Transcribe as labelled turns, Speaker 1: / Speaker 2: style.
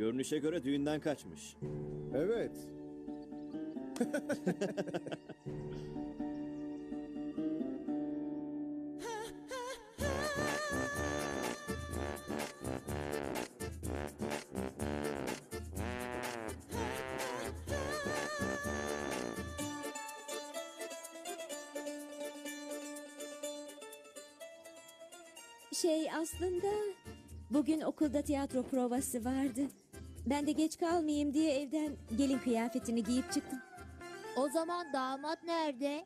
Speaker 1: Görünüşe göre düğünden kaçmış.
Speaker 2: Evet.
Speaker 3: Şey aslında bugün okulda tiyatro provası vardı. Ben de geç kalmayayım diye evden gelin kıyafetini giyip çıktım.
Speaker 4: O zaman damat nerede?